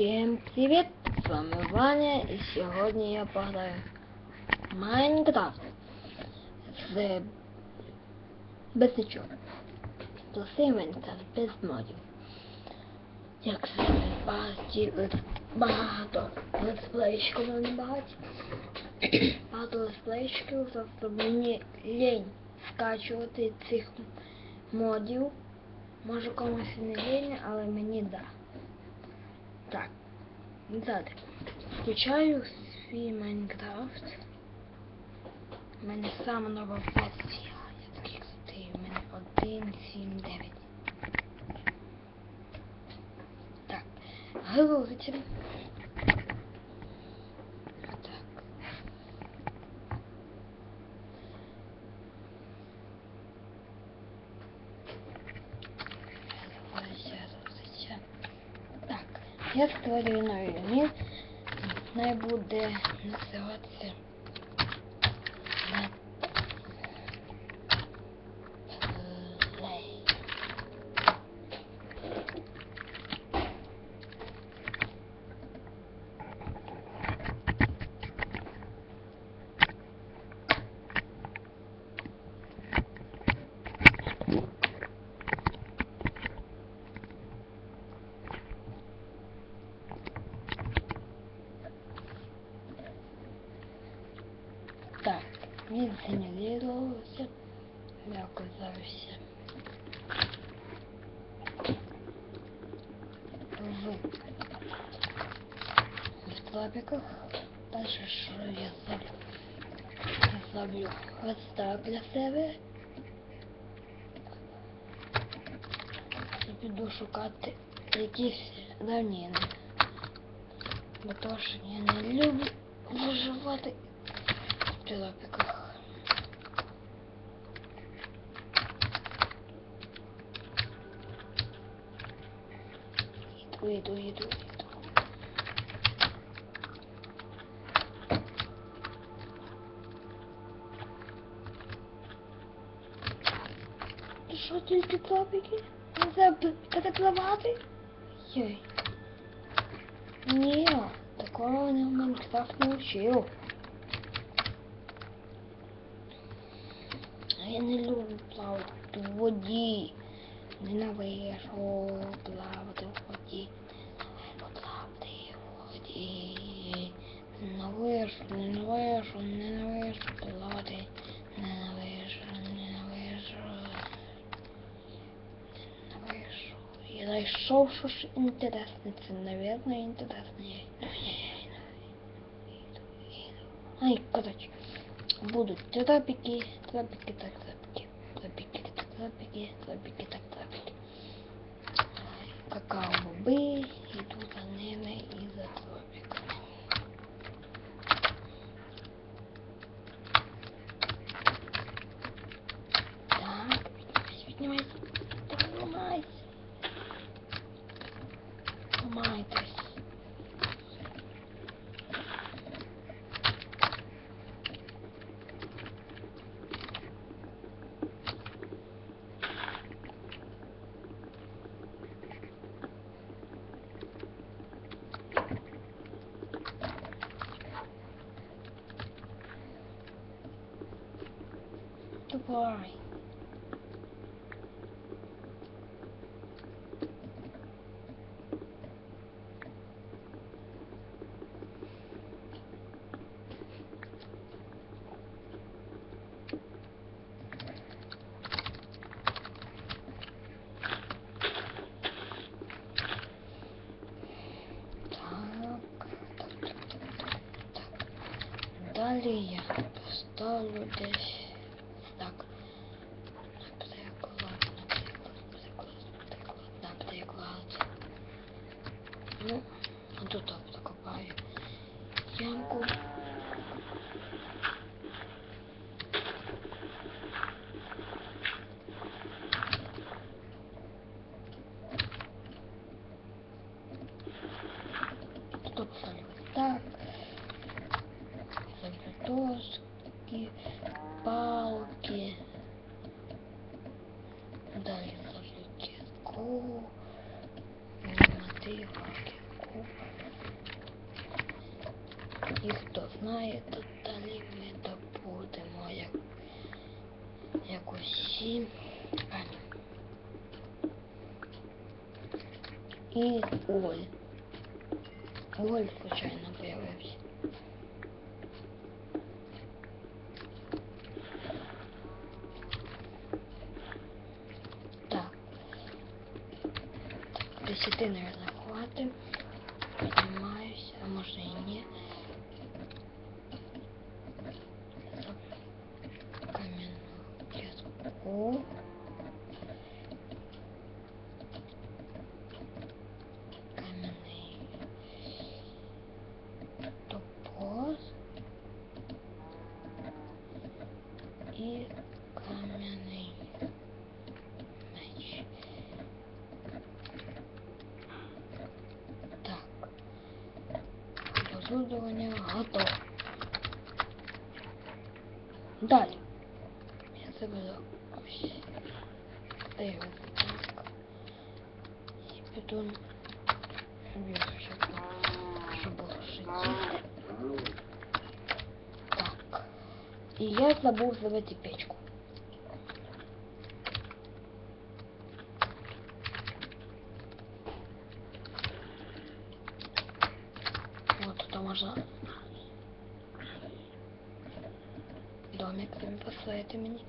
Всем привет! С вами Ваня и сегодня я пограю Майнкрафт з без нічого. Простий Майнкрафт без модів. Як завжди багато, багато летсплейщиків мене багато. Багато летсплейщиків, тобто мені лінь скачувати цих модів. Може комусь не лінь, але мені да. Так. Далі. Включаю свій Майнкрафт. У мене сама нова версія. Я таких стою. У мене 1.7.9. Так. Грузиться. Так. Грузиться, грузиться. Так, я створюю новий юніт. Буде називатися Так, він згенерувався. Я оказався в складиках. Дальше що я зроблю? Я зроблю хреста для себе. І піду шукати якісь равнини. Бо то, що я не люблю виживати В тропіках. Иду, иду, иду, иду. Що, тільки? Не заб... перепливати? Йой. Ні, такого мене в Майнкрафт не вчив. А Я не люблю плавати в воді. Ненавижу плавати в воді. Плавати в воді. Ненавижу, ненавижу, ненавижу плавати. Ненавижу, ненавижу. Ненавижу. Я знайшов щось інтересне. Це, навірно, інтересне. Ай, коротше. Будут трапики, трапики, так трапики, трапики, так трапики, трапики, так трапики. Какао-бобы Так. Далі я поставлю десь Ну, вот так закопаю ямку. Что поставлю вот так. Заберу доски, палки. Далее положу кирку. три іграшки купимо. І хто знає, то далі ми добудемо як, як усі. І Оль. Оль звичайно, появився. Так. Десяти, наверное. Оборудование готово. Далі. Я забуду ось. Де його так. І піду вверх, щоб, щоб було життя. Так. І я забув зробити печку. Домик собі поставити мені.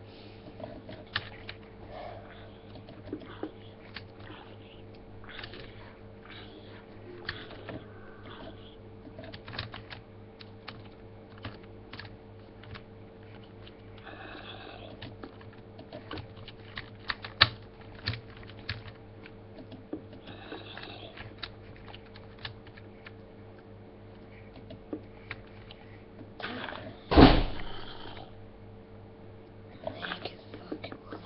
Які звуки були.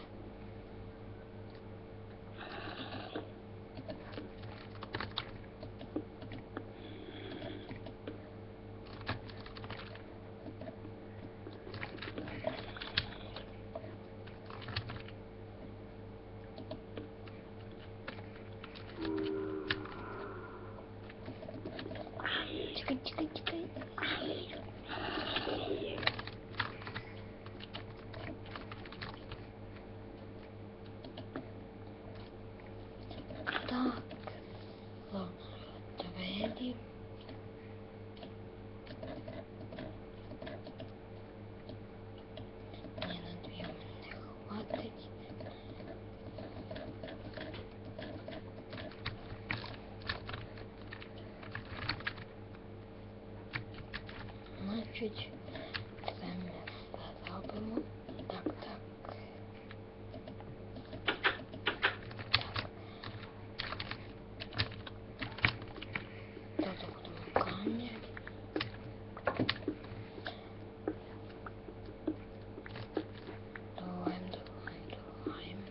Чекай, чекай, чекай. Так, о, двері. Ні, на дві не хватить. Значить, це ми все зробимо. Так, так. Тут будемо камні. Добуваємо, добуваємо, добуваємо.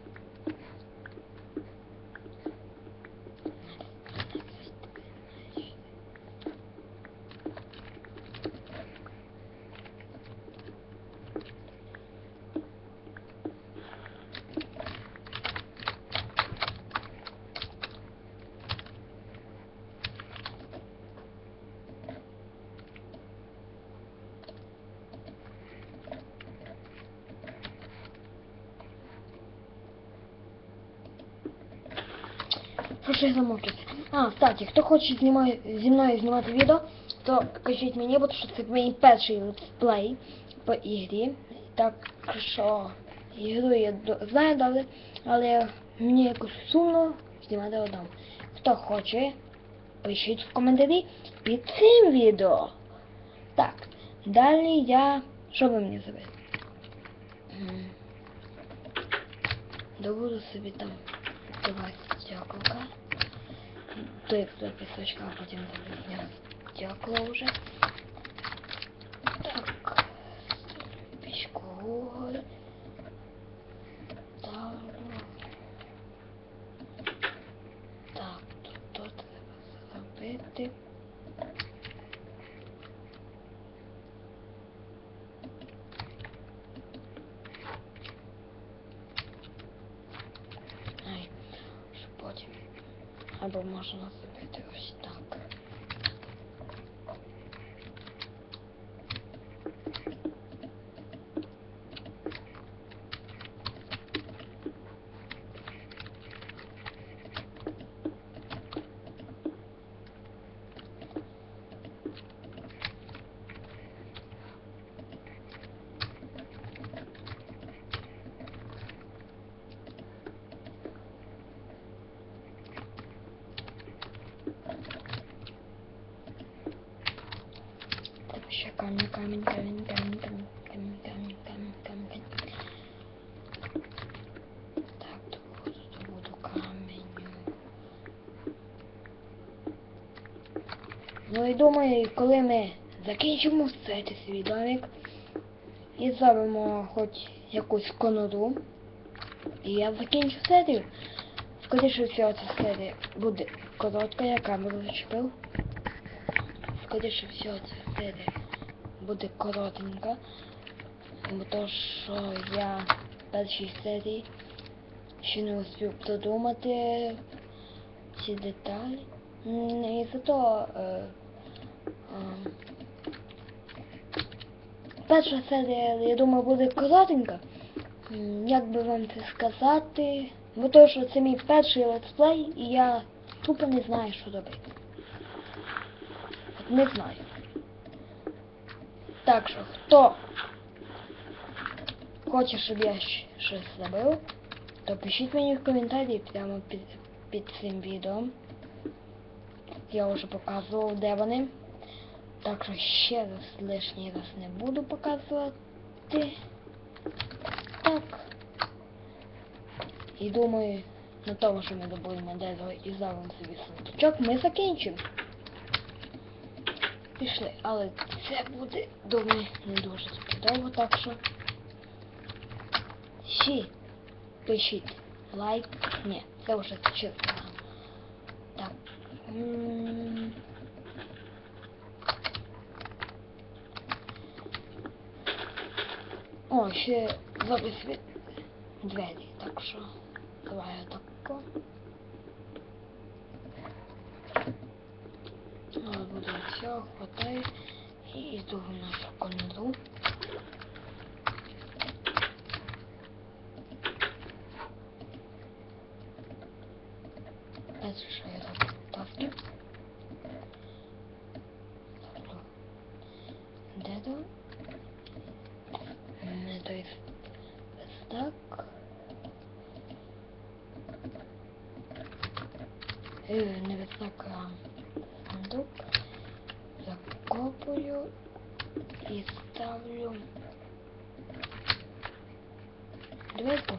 Що ж? А, кстати, хто хоче знімає, зі мною знімати відео, то кажіть мені, бо що це мій перший летсплей по ігрі. Так що ігру я знаю, але, але мені якось сумно знімати одному. Хто хоче, пишіть в коментарі під цим відео. Так, далі я... Що ви мені зробити? Добуду собі там 20 як до пісочка, а потім дякую вже. Так. Пічку вуголь. Ставлю. Так, тут то треба зробити. Ай, що потім. Або можна зробити ось так. Камінь, камінь, камінь, камінь, камінь, камінь, камінь, камінь, камінь. Так, добуду, добуду каменю. Ну і думаю, коли ми закінчимо цей свій домик і зробимо хоч якусь конуру, і я закінчу серію. Скоріше всього, ця серія буде коротка, я камеру зачепив. Скоріше всього, ця серія буде коротенька, бо то, що я в першій серії ще не успів продумати ці деталі. І зато е, е, перша серія, я думаю, буде коротенька. Як би вам це сказати? Бо то, що це мій перший летсплей, і я тупо не знаю, що робити. Не знаю. Так що, хто хоче, щоб я щось зробив, то пишіть мені в коментарі прямо під, під цим відео. Я вже показував, де вони. Так що ще раз лишній раз не буду показувати. Так. І думаю, на тому, що ми добудемо дерево і зробимо собі сундучок, ми закінчимо. Пішли, але це буде, думаю, не дуже довго, так що. Ще пишіть лайк. Ні, це вже чесно. Так. О, ще запис двері, так що давай я тако. все, хватаю и иду в нашу конду. Разрешаю туфли. Деду. Не той так. Е, не так, а так. капаю и ставлю двойку.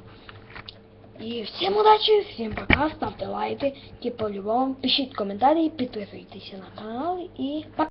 И всем удачи, всем пока, ставьте лайки, типа в любом, пишите комментарии, подписывайтесь на канал и пока.